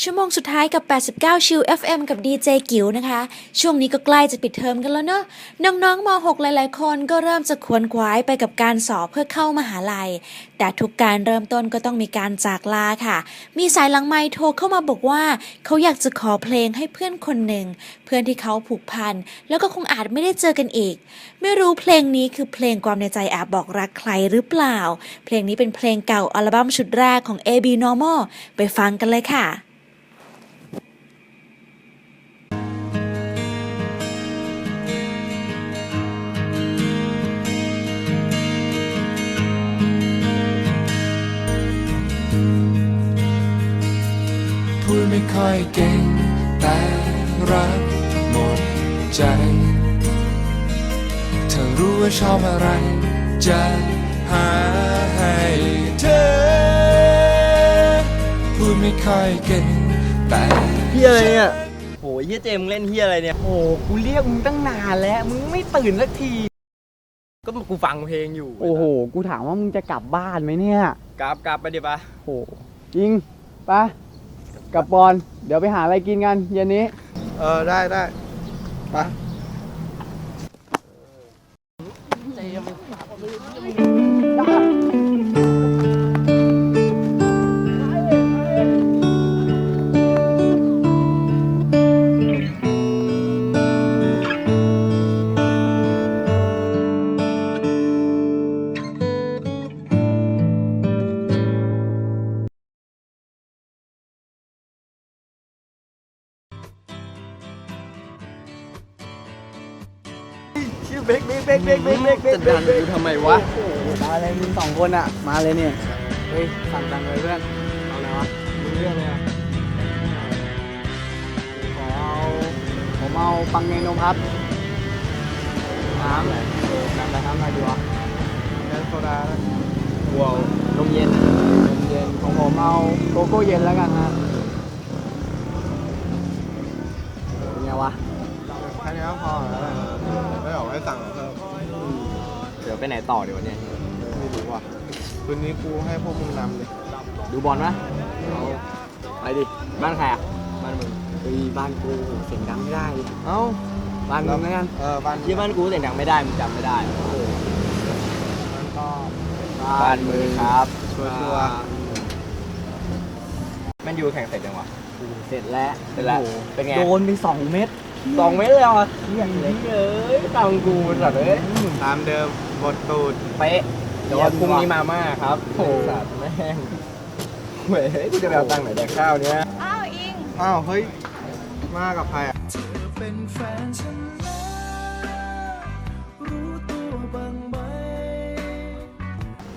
ชั่วโมงสุดท้ายกับ 89 ชิว FM กับดีเจกิ๋วนะคะ ช่วงนี้ก็ใกล้จะปิดเทอมกันแล้วเนอะน้องๆม .6 หลายๆ คนก็เริ่มจะขวนขวายไปกับการสอบเพื่อเข้ามหาลัย แต่ทุกการเริ่มต้นก็ต้องมีการจากลาค่ะ มีสายหลังไมค์โทรเข้ามาบอกว่า เขาอยากจะขอเพลงให้เพื่อนคนหนึ่ง เพื่อนที่เขาผูกพัน แล้วก็คงอาจไม่ได้เจอกันอีก ไม่รู้เพลงนี้คือเพลงความในใจแอบบอกรักใครหรือเปล่า เพลงนี้เป็นเพลงเก่าอัลบั้มชุดแรกของ AB Normal ไปฟังกันเลยค่ะ ค่อยเก่ง แต่รักหมดใจ เธอรู้ว่าชอบอะไร จะหาให้เธอ พูดไม่ค่อยเก่ง แต่เฮียอะไรเนี่ยโหเฮียเจมส์เล่นเฮียอะไรเนี่ยโอ้โหกูเรียกมึงตั้งนานแล้ว มึงไม่ตื่นสักที ก็กูฟังเพลงอยู่โอ้โห กูถามว่ามึงจะกลับบ้านไหมเนี่ยกราบกราบไปเดี๋ยวปะโอ้โหยิงไปะ กับบอลเดี๋ยวไปหาอะไรกินกันเย็นนี้ เออได้ได้ไป เบกเบกเบกเบกเบกเบกเบกจะดันกูทำไมวะโอ้โหมาเลยมึงสองคนอะ มาเลยเนี่ย เฮ้ย สั่งตังเลยเพื่อน เอาอะไรวะมึงเลือกเลยอะขอเอาผมเอาปังเนนมครับ น้ำเลยน้ำอะไรน้ำอะไรดีวะน้ำโซดาว้าวนมเย็นนมเย็นของผมเอาโกโก้เย็นแล้วกันฮะเป็นไงวะ แค่นี้ก็พอแล้วไม่ออกให้สั่งเพิ่ม ดี๋ยวไปไหนต่อเดี๋ยววันเนี้ยไม่รู้ว่ะคืนนี้กูให้พวกมึงนำเลยดูบอลปะเอาไปดิ บ้านใครอะ บ้านมึงเฮ้ยบ้านกูเสียงดังไม่ได้เอ้าบ้านมึงแล้วกันเออบ้านที่บ้านกูแต่งดังไม่ได้มึงจำไม่ได้โอ้โหมันก็บ้านมือครับชัวร์แมันยูแข่งเสร็จยังวะเสร็จแล้วเสร็จแล้วโอ้โหเป็นไงโดนไปสองเม็ด สองเมตรเลยเหรอะเฮียเลยเอ้ยตังกูสัตว์เอ้ยตามเดิมบทตูดเป๊ะโดเดี๋ยวนพรุ่งว่ะนี้มาม่าครับโอ้สัตว์แม่งเฮ้ยกูจะไปเอาตังค์ไหนแดกข้าวเนี้ยอ้าวเฮ้ย มากับใครอะ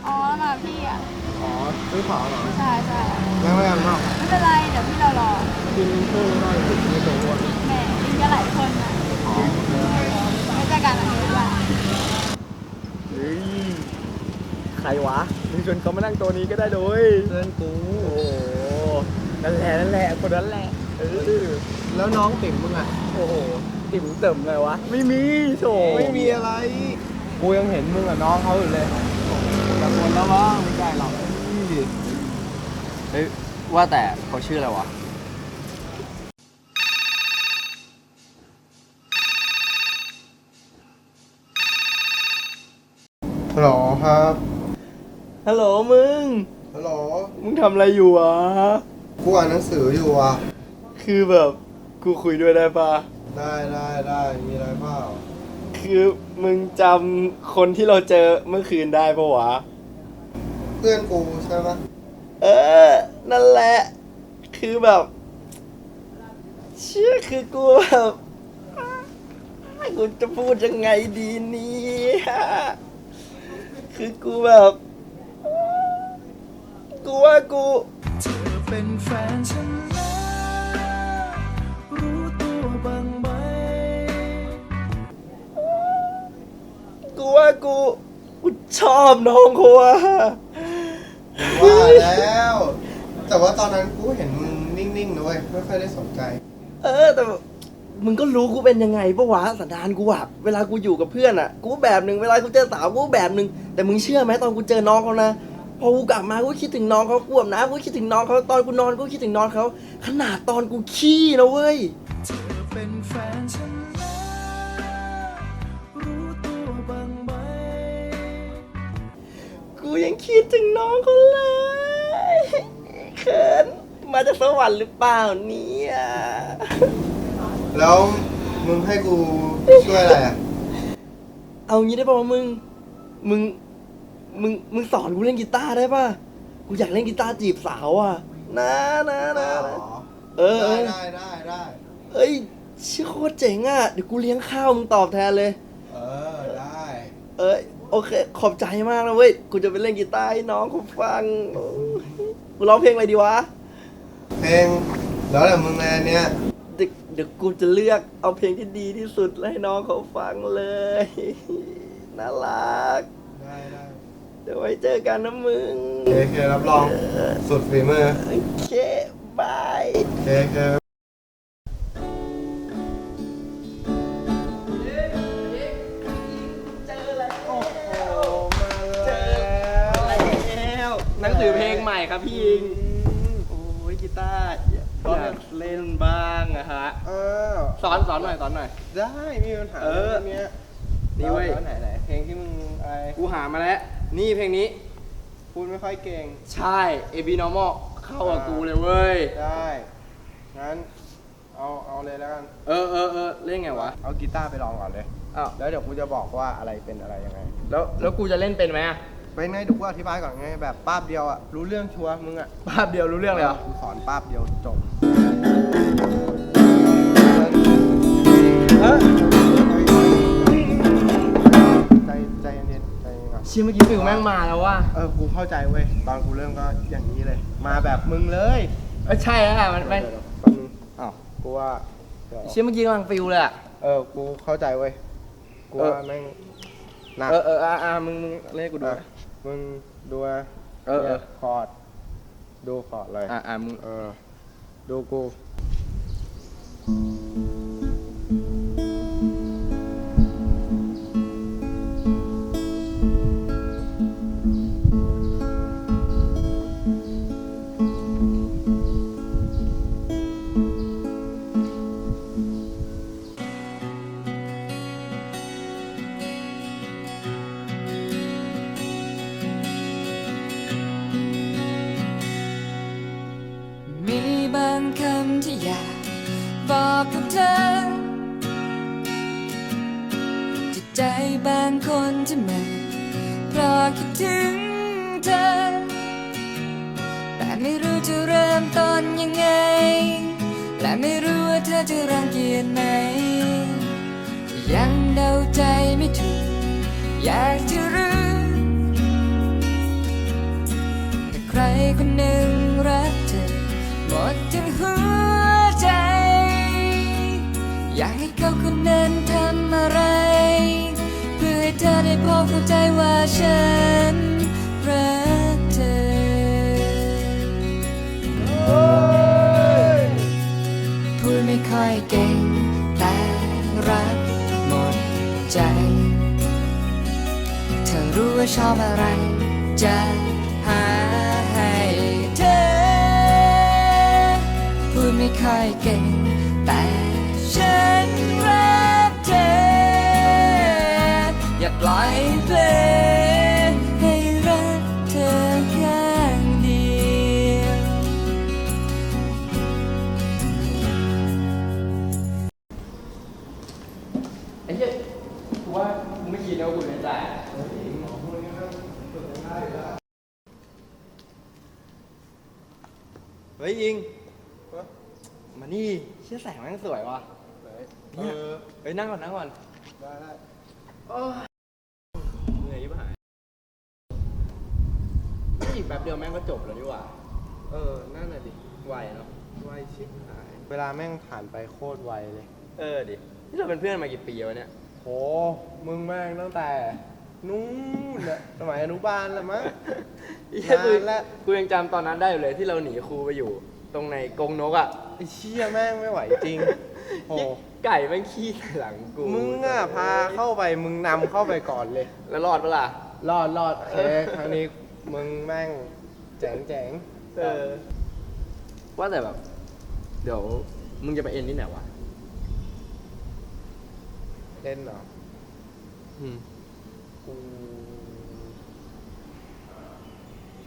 อ๋อมาพี่อะ อ๋อซื้อของเหรอใช่ใช่นั่งไม่กันเนาะไม่เป็นไร เดี๋ยวพี่เรารอกินเพิ่มหน่อยถึงไม่ตัวอ้วนแหม่ กินกันหลายคนนะไม่เจอกันอันนี้ว่าเฮ้ยใครวะมึงชวนเขามานั่งตัวนี้ก็ได้เลยเพื่อนกูโอ้โหนั่นแหละนั่นแหละคนนั้นแหละเออแล้วน้องติ๋มมึงอะโอ้โหติ่มเติมเลยวะ ไม่มีโถไม่มีอะไร กูยังเห็นมึงกับน้องเขาอยู่เลยแต่คนแล้วว่าไม่ได้หรอกเฮ้ยว่าแต่เขาชื่ออะไรวะ ฮัลโหลครับฮัลโหลมึง ฮัลโหลมึงทำอะไรอยู่วะ กูอ่านหนังสืออยู่อะ คือแบบกูคุยด้วยได้ปะได้ได้ได้มีอะไรเปล่าคือมึงจำคนที่เราเจอเมื่อคืนได้ปะวะ เพื่อนกูใช่ปะเออ นั่นแหละ คือแบบ เชื่อคือกูแบบกูจะพูดยังไงดีเนี่ย คือกูแบบ กูว่ากูเป็นแฟนฉันแล้วรู้ตัวบ้างไหม กูว่ากูกูชอบน้องเขาว่ะว่าแล้ว แต่ว่าตอนนั้นกูเห็นมึงนิ่งๆนะเว้ยไม่ค่อยได้สนใจ เออแต่แบบ มึงก็รู้กูเป็นยังไงปะวะสันดานกูอะเวลากูอยู่กับเพื่อนอะกูแบบหนึ่งเวลากูเจอสาวกูแบบหนึ่งแต่มึงเชื่อไหมตอนกูเจอน้องเขานะพอกูกลับมากูคิดถึงน้องเขากวบนะกูคิดถึงน้องเขาตอนกูนอนกูคิดถึงน้องเขาขนาดตอนกูขี้นะเว้ยเธอเป็นแฟนฉันแล้วรู้ตัวบ้างไหมกูยังคิดถึงน้องเขาเลยเขินมาจากสวรรค์หรือเปล่าเนี่ย แล้วมึงให้กูช่วยอะไรอะ เอางี้ได้ป่าวะมึง มึง มึง มึงสอนกูเล่นกีตาร์ได้ป่ะ กูอยากเล่นกีตาร์จีบสาวอะ นะนะนะนะเออเอได้อได้ได้ได้เอ้ยชื่อโคตรเจ๋งอะ เดี๋ยวกูเลี้ยงข้าวมึงตอบแทนเลย เออได้เอ้ยโอเค ขอบใจมากนะเว้ย กูจะไปเล่นกีตาร์ให้น้องกูฟังกูร้องเพลงอะไรดีวะ เพลงแล้วแต่มึงเลยอันเนี้ย เดี๋ยวเดี๋ยวกูจะเลือกเอาเพลงที่ดีที่สุดแล้วให้น้องเขาฟังเลย น่ารัก ได้ได้เดี๋ยวไว้เจอกันนะมึงเคเครับรองสุดฝีมือโอเค บายเคเคแล้วหนังสือเพลงใหม่ครับพี่ยิง โอ้ยกีตาร์ ก็เล่นบ้างอะฮะเออสอนสอนหน่อยสอนหน่อย ได้ไมมีปัญหาเออ เนี้ยนี่เว้ยแล้วไหนไหนเพลงที่มึงอะไรกูหามาแล้ว นี่เพลงนี้ พูดไม่ค่อยเก่ง ใช่ AB Normal เข้ากับกูเลยเว้ย ได้ งั้น เอาเอาเลยแล้วกัน เออเออเออเล่นไงวะ เอากีตาร์ไปลองก่อนเลยอ้าวแล้วเดี๋ยวกูจะบอกว่าอะไรเป็นอะไรยังไง แล้วแล้วกูจะเล่นเป็นไหมอะไปไงเดี๋ยวกูอธิบายก่อนไงแบบป้าบเดียวอะรู้เรื่องชัวร์มึงอะภาพเดียวรู้เรื่องเลยเหรอกูสอนป้าบเดียวจบ ชี่ยเมื่อกี้ฟิลแม่งมาแล้วว่ะเออ กูเข้าใจเว้ย ตอนกูเริ่มก็อย่างนี้เลย มาแบบมึงเลยเออใช่แล้วอะมันมันเดี๋ยวๆแป๊บนึงอ้าว กูว่าเดี๋ยวเชี่ยเมื่อกี้กำลังฟิลเลยอะ เออ กูเข้าใจเว้ย กูเออว่าแม่งหนักเออเอออะอะมึงมึงเล่นให้กูดู อะมึงดูนะเออเออ นี่ยคอร์ด ดูคอร์ดเลย อะอะมึง เออ ดูกู ไม่รู้จะเริ่มต้นยังไง และไม่รู้ว่าเธอจะรังเกียจไหม ยังเดาใจไม่ถูก อยากจะรู้แต่ใครคนหนึ่งรักเธอหมดทั้งหัวใจ อยากให้เขาคนนั้นทำอะไร เพื่อให้เธอได้พบเข้าใจว่าฉันรัก พูดไม่ค่อยเก่ง แต่รักหมดใจ เธอรู้ว่าชอบอะไร จะหาให้เธอ พูดไม่ค่อยเก่ง กูไม่คิดนะว่ากูจะจ่ายเฮ้ยยิง มานี่เชี่ยแสงแม่งสวยว่ะเอเนี่ยอเฮ้ยนั่งก่อนนั่งก่อน ได้ได้เหนื่อยยิ่งหายอีกแป๊บเดียวแม่งก็จบแล้วนี่หว่า เออ นั่นน่ะดิ ไวเนาะ ไวชิบหาย เวลาแม่งผ่านไปโคตรไวเลย เออดิ นี่เราเป็นเพื่อนมากี่ปีวะเนี่ย โห มึงแม่งตั้งแต่ นู้นอะสมัยอนุบาลละมั้งเหี้ยกูนานแล้ว กูยังจำตอนนั้นได้อยู่เลยที่เราหนีครูไปอยู่ ตรงในกรงนกอะไอ้เชี่ยแม่งไม่ไหวจริงโหไก่แม่งขี้ใส่หลังกูมึงอะพาเข้าไปมึงนำเข้าไปก่อนเลย แล้วรอดปะล่ะ รอดรอดโอเคครั้งนี้มึงแม่งเจ๋งเจ๋งเออ ว่าแต่แบบ เดี๋ยว มึงจะไปเอ็นที่ไหนวะ เล่นเหรอ อืม กู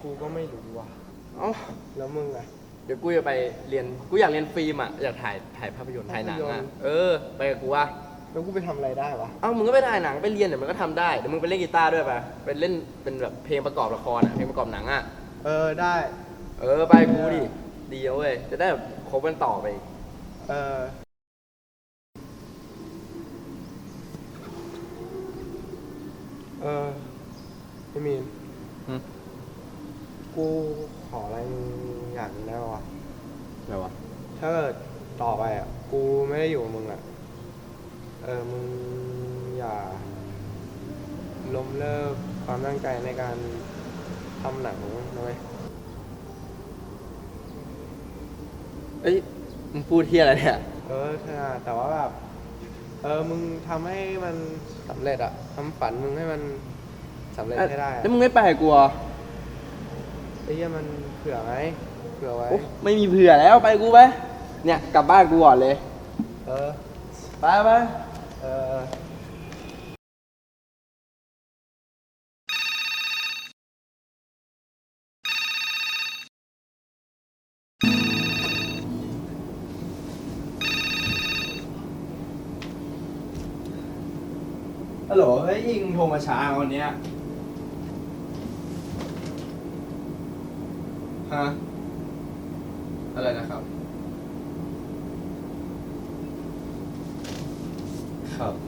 กูก็ไม่รู้ว่ะ เอ้า แล้วมึงอะ เดี๋ยวกูจะไปเรียน กูอยากเรียนฟิล์มอะ อยากถ่ายถ่ายภาพยนตร์ถ่ายหนังภาพยอะนตร์ เออ ไปกับกูว่ะ แล้วกูไปทำอะไรได้วะ เอ้า มึงก็ไปถ่ายหนัง ไปเรียนเดี๋ยวมันก็ทำได้ เดี๋ยวมึงไปเล่นกีตาร์ด้วยไปไปเล่นเป็นแบบเพลงประกอบละครอะ เพลงประกอบหนังอะ เออได้ เออ ไปกูดิ ดีเอาเว้ย จะได้แบบคบกันต่อไปอีก เออ เออพี่มีนหึ กูขออะไรมึงอย่างหนึงได้ปะวะอะไรวะถ้าเกิดต่อไปอะ กูไม่ได้อยู่กับมึงอะ เออ มึงอย่า ล้มเลิกความตั้งใจในการทำหนังนะเว้ยเอ้ยมึงพูดเที่ยอะไรเนี่ย เออใช่แต่ว่าแบบ เออ มึงทำให้มันสำเร็จอะ ทำฝันมึงให้มันสำเร็จให้ได้อะแล้วมึงไม่ไปกับกูเหรอไอ้เหี้ยมันเผื่อไหมเผื่อไว้ โอ้ไม่มีเผื่อแล้วไปกูไปเนี่ยกลับบ้านกูก่อนเลย เออ ไปไป เออ ฮัล โหลเฮ้ยยิงโทรมาช้าวันเนี้ยฮะอะไรนะครับ ครับ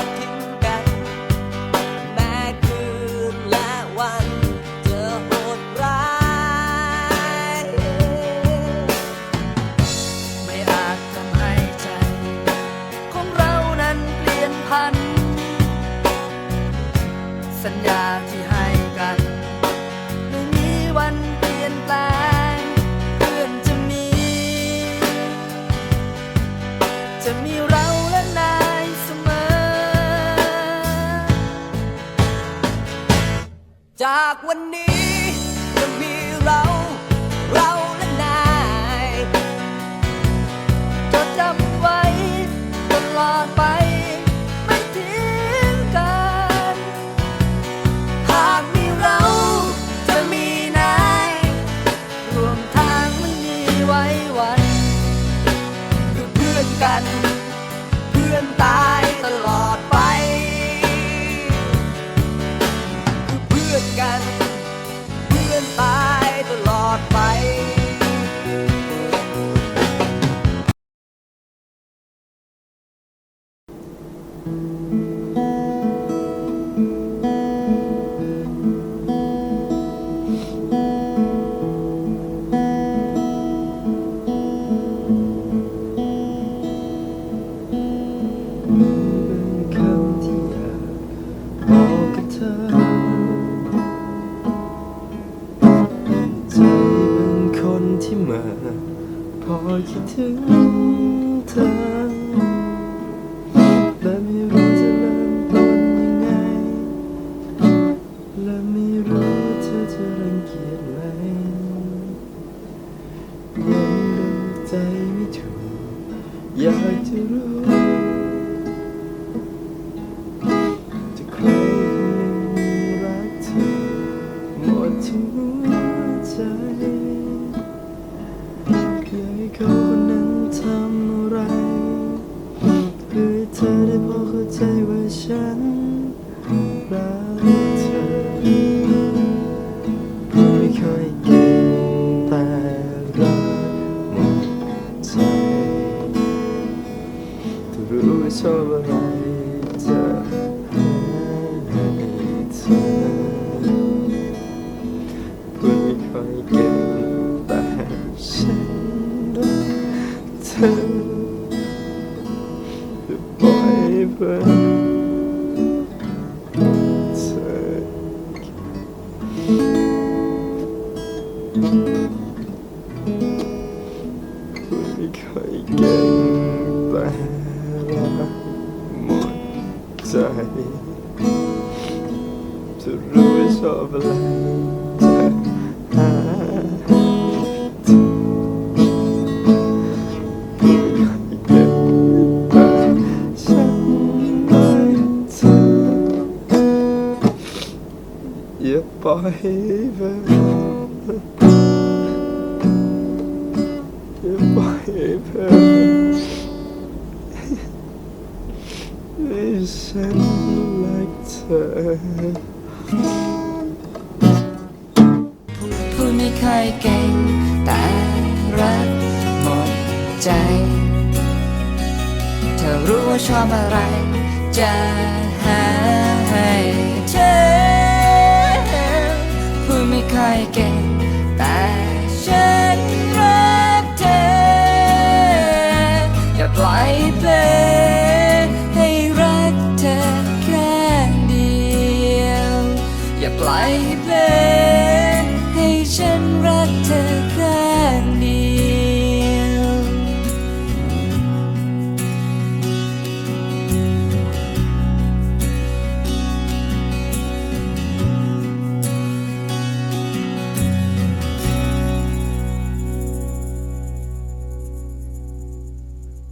ญญา ไม่เคยเก่งแต่รักหมดใจจะรู้ว่าชอบอะไร ฉันรักเธอพูดไม่ค่อยเก่งแต่รักหมดใจ เธอรู้ว่าชอบอะไร จะหาให้เธอพูดไม่ค่อยเก่ง